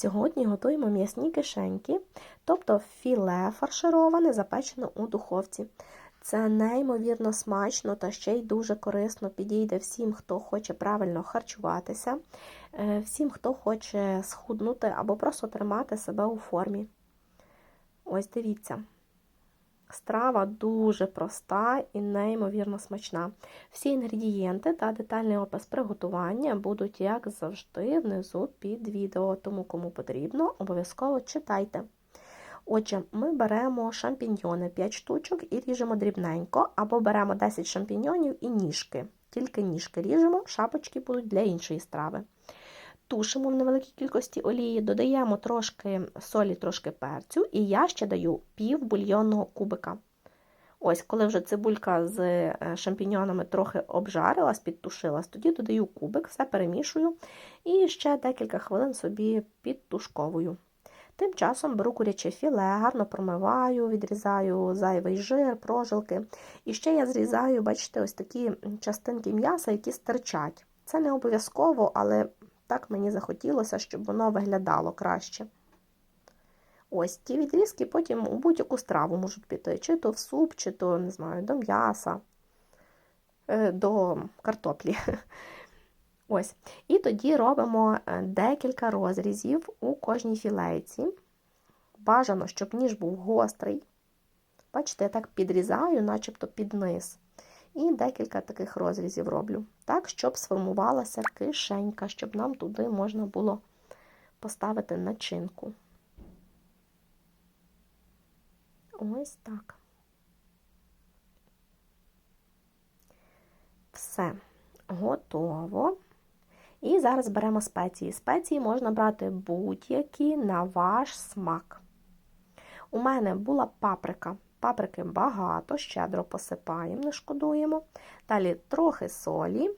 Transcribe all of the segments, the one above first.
Сьогодні готуємо м'ясні кишеньки, тобто філе фаршироване, запечене у духовці. Це неймовірно смачно та ще й дуже корисно підійде всім, хто хоче правильно харчуватися, е, всім, хто хоче схуднути або просто тримати себе у формі. Ось дивіться. Страва дуже проста і неймовірно смачна. Всі інгредієнти та детальний опис приготування будуть, як завжди, внизу під відео, тому кому потрібно, обов'язково читайте. Отже, ми беремо шампіньйони 5 штучок і ріжемо дрібненько, або беремо 10 шампіньйонів і ніжки. Тільки ніжки ріжемо, шапочки будуть для іншої страви. Тушимо в невеликій кількості олії, додаємо трошки солі, трошки перцю, і я ще даю пів бульйонного кубика. Ось, коли вже цибулька з шампіньонами трохи обжарилась, підтушилась, тоді додаю кубик, все перемішую і ще декілька хвилин собі підтушковую. Тим часом беру куряче філе, гарно промиваю, відрізаю зайвий жир, прожилки. І ще я зрізаю, бачите, ось такі частинки м'яса, які стирчать. Це не обов'язково, але так мені захотілося, щоб воно виглядало краще. Ось ті відрізки потім у будь-яку страву можуть піти, чи то в суп, чи то, не знаю, до м'яса, до картоплі. Ось. І тоді робимо декілька розрізів у кожній філейці. Бажано, щоб ніж був гострий. Бачите, я так підрізаю, начебто під низ. І декілька таких розрізів роблю. Так, щоб сформувалася кишенька, щоб нам туди можна було поставити начинку. Ось так. Все, готово. І зараз беремо спеції. Спеції можна брати будь-які на ваш смак. У мене була паприка. Паприки багато, щедро посипаємо, не шкодуємо. Далі трохи солі.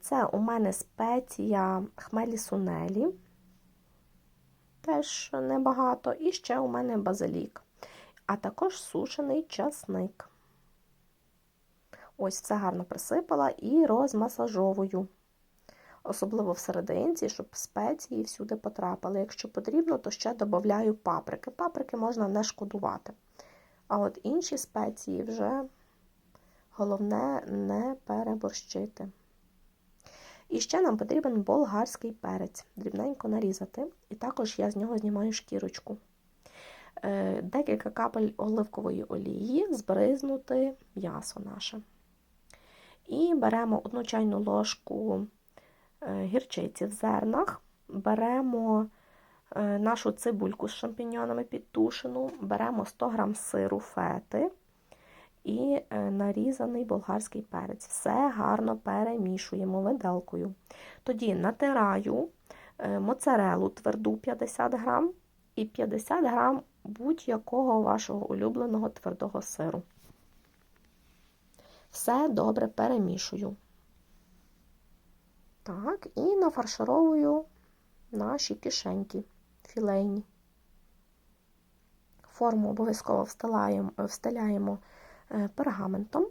Це у мене спеція хмелі сунелі. Теж небагато. І ще у мене базилік. А також сушений часник. Ось все гарно присипала і розмасажовую. Особливо в серединці, щоб спеції всюди потрапили. Якщо потрібно, то ще додаю паприки. Паприки можна не шкодувати. А от інші спеції вже головне не переборщити. І ще нам потрібен болгарський перець, дрібненько нарізати. І також я з нього знімаю шкірочку. Декілька капель оливкової олії, збризнути м'ясо наше. І беремо одну чайну ложку гірчиці в зернах, беремо нашу цибульку з шампіньонами підтушену, беремо 100 г сиру фети і нарізаний болгарський перець. Все гарно перемішуємо виделкою. Тоді натираю моцарелу тверду 50 г і 50 г будь-якого вашого улюбленого твердого сиру. Все добре перемішую. Так, і нафаршировую наші кишеньки філейні. Форму обов'язково встиляємо, встиляємо пергаментом.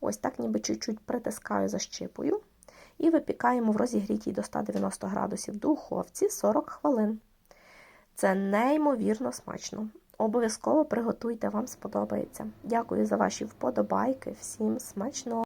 Ось так, ніби чуть-чуть притискаю, защипую. І випікаємо в розігрітій до 190 градусів духовці 40 хвилин. Це неймовірно смачно. Обов'язково приготуйте, вам сподобається. Дякую за ваші вподобайки. Всім смачного!